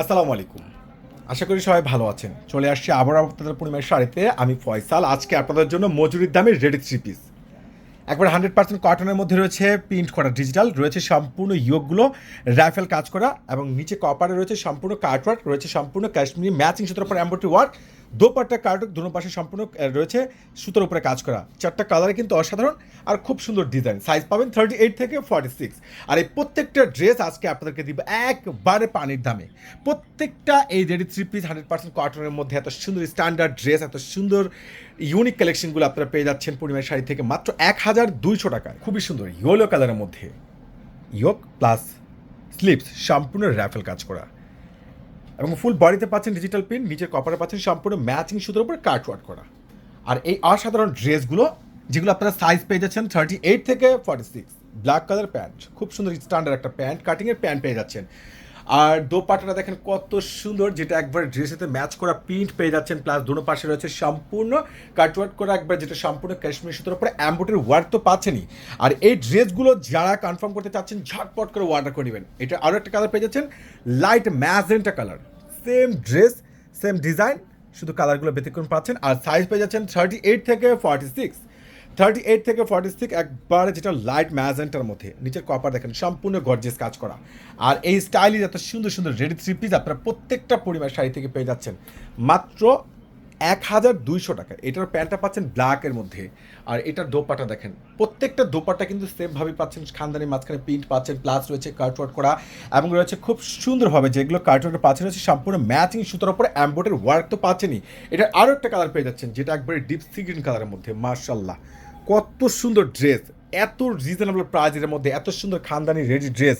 আসসালামু আলাইকুম। আশা করি সবাই ভালো আছেন। চলে আসছি আবার আপনাদের পূর্ণিমার শাড়িতে। আমি ফয়সাল। আজকে আপনাদের জন্য মজুরির দামে রেডি থ্রি পিস একবার হান্ড্রেড পার্সেন্ট কটনের মধ্যে রয়েছে প্রিন্ট করা ডিজিটাল রয়েছে সম্পূর্ণ ইয়োগগুলো রাইফেল কাজ করা এবং নিচে কপারে রয়েছে সম্পূর্ণ কার্টওয়ার্ক রয়েছে সম্পূর্ণ কাশ্মীরি ম্যাচিং সুতোর উপর ওয়ার্ক দোপাট্টা কার্টওয়ার্ক দুনো পাশে সম্পূর্ণ রয়েছে সুতোর উপরে কাজ করা। চারটা কালারে কিন্তু অসাধারণ আর খুব সুন্দর ডিজাইন। সাইজ পাবেন থার্টি এইট থেকে ফর্টি সিক্স আর এই প্রত্যেকটা ড্রেস আজকে আপনাদেরকে দিব একবারে পানির দামে। প্রত্যেকটা এই ready three piece hundred percent কটনের মধ্যে এত সুন্দর স্ট্যান্ডার্ড ড্রেস এত সুন্দর ইউনিক কালেকশনগুলো আপনারা পেয়ে যাচ্ছেন পূর্ণিমার শাড়ি থেকে মাত্র এক হাজার দুইশো টাকায়। খুবই সুন্দর ইয়েলো কালারের মধ্যে। ইয়োক প্লাস স্লিপস সম্পূর্ণ র্যাফেল কাজ করা। এবং ফুল বডিতে পাচ্ছেন ডিজিটাল প্রিন্ট নিচের কপারে পাচ্ছেন সম্পূর্ণ ম্যাচিং সুতোর উপর কাট ওয়ার্ক করা। আর এই অসাধারণ ড্রেসগুলো, যেগুলো আপনারা সাইজ পেয়ে যাচ্ছেন থার্টি এইট থেকে forty six black colour pant খুব সুন্দর স্ট্যান্ডার্ড একটা প্যান্ট কাটিংয়ের প্যান্ট পেয়ে যাচ্ছেন। আর দোপাটাটা দেখেন কত সুন্দর, যেটা একবার ড্রেসেতে ম্যাচ করা প্রিন্ট পেয়ে যাচ্ছেন প্লাস দুটো পাশে রয়েছে সম্পূর্ণ কাটওয়ার্ক করা, একবার যেটা সম্পূর্ণ কাশ্মীর সুতোর উপরে অ্যাম্বোটের ওয়ার্ক তো পাচ্ছেনই। আর এই ড্রেসগুলো যারা কনফার্ম করতে চাচ্ছেন, ঝটপট করে অর্ডার করে নেবেন। এটা আরও একটা কালার পেয়ে যাচ্ছেন light magenta colour same dress, same design, শুধু কালারগুলো ব্যতিক্রম পাচ্ছেন। আর সাইজ পেয়ে যাচ্ছেন থার্টি এইট থেকে ফর্টি সিক্স থার্টি এইট থেকে ফর্টি সিক্স একবারে যেটা লাইট ম্যাজেন্টার মধ্যে। নিচের কপার দেখেন, সম্পূর্ণ গর্জেস কাজ করা। আর এই স্টাইলিশ এত সুন্দর সুন্দর রেডি থ্রি পিস আপনারা প্রত্যেকটা পরিমাণ শাড়ি থেকে পেয়ে যাচ্ছেন। মাত্র এক হাজার দুইশো টাকা। এটার প্যান্টটা পাচ্ছেন ব্ল্যাকের মধ্যে। আর এটার দোপাটা দেখেন, প্রত্যেকটা দোপাটা কিন্তু সেমভাবে পাচ্ছেন। খানদানি মাঝখানে প্রিন্ট পাচ্ছেন প্লাস রয়েছে কার্টওয়ার্ক করা এবং রয়েছে খুব সুন্দরভাবে যেগুলো কার্টওয়ার্ক পাচ্ছেন রয়েছে সম্পূর্ণ ম্যাচিং সুতোর উপরে অ্যাম্বোটের ওয়ার্ক তো পাচ্ছেনই। এটা আরও একটা কালার পেয়ে যাচ্ছেন, যেটা একবারে ডিপ সি গ্রিন কালারের মধ্যে মার্শাল্লাহ কত সুন্দর ড্রেস এত রিজনেবল প্রাইজের মধ্যে, এত সুন্দর খানদানি রেডি ড্রেস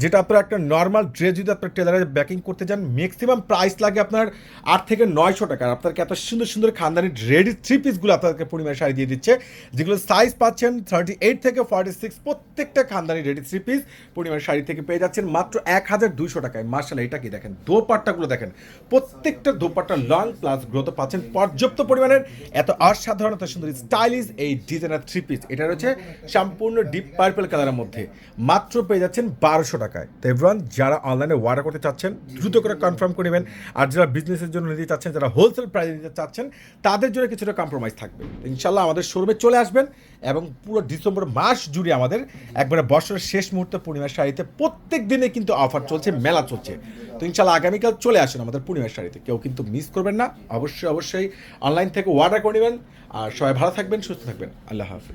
যেটা আপনার একটা নর্মাল ড্রেস যদি আপনার টেলারে ব্যাকিং করতে যান ম্যাক্সিমাম প্রাইস লাগে আপনার আট থেকে নয়শো টাকা। আর আপনাকে এত সুন্দর সুন্দর খানদানি রেডি থ্রি পিসগুলো আপনাদেরকে পরিমাণে শাড়ি দিয়ে দিচ্ছে, যেগুলো সাইজ পাচ্ছেন থার্টি এইট থেকে ফর্টি সিক্স প্রত্যেকটা খানদানি রেডি থ্রি পিস পরিমাণে শাড়ি থেকে পেয়ে যাচ্ছেন মাত্র এক হাজার দুইশো টাকায়। মার্শাল এটা কি দেখেন? দোপাট্টাগুলো দেখেন। প্রত্যেকটা দোপাট্টা লং প্লাস গ্রোথ পাচ্ছেন। পর্যাপ্ত পরিমাণের এত অসাধারণ, এত সুন্দর স্টাইলিশ এই ডিজাইনার থ্রি পিস এটা রয়েছে সম্পূর্ণ ডিপ পার্পল কালারের মধ্যে। মাত্র পেয়ে যাচ্ছেন বারোশো টাকায় তো এভরিওয়ান যারা অনলাইনে অর্ডার করতে চাচ্ছেন দ্রুত করে কনফার্ম করে নেবেন। আর যারা বিজনেসের জন্য নিতে চাচ্ছেন যারা হোলসেল প্রাইসে নিতে চাচ্ছেন তাদের জন্য কিছুটা কম্প্রোমাইজ থাকবে। ইনশাল্লাহ আমাদের শোরুমে চলে আসবেন এবং পুরো ডিসেম্বর মাস জুড়ে আমাদের একবারে বছরের শেষ মুহূর্তে পূর্ণিমার শাড়িতে প্রত্যেক দিনে কিন্তু অফার চলছে মেলা চলছে। তো ইনশাল্লাহ আগামীকাল চলে আসুন আমাদের পূর্ণিমার শাড়িতে। কেউ কিন্তু মিস করবেন না। অবশ্যই অবশ্যই অনলাইন থেকে অর্ডার করে নেবেন। আর সবাই ভালো থাকবেন সুস্থ থাকবেন। আল্লাহ হাফিজ।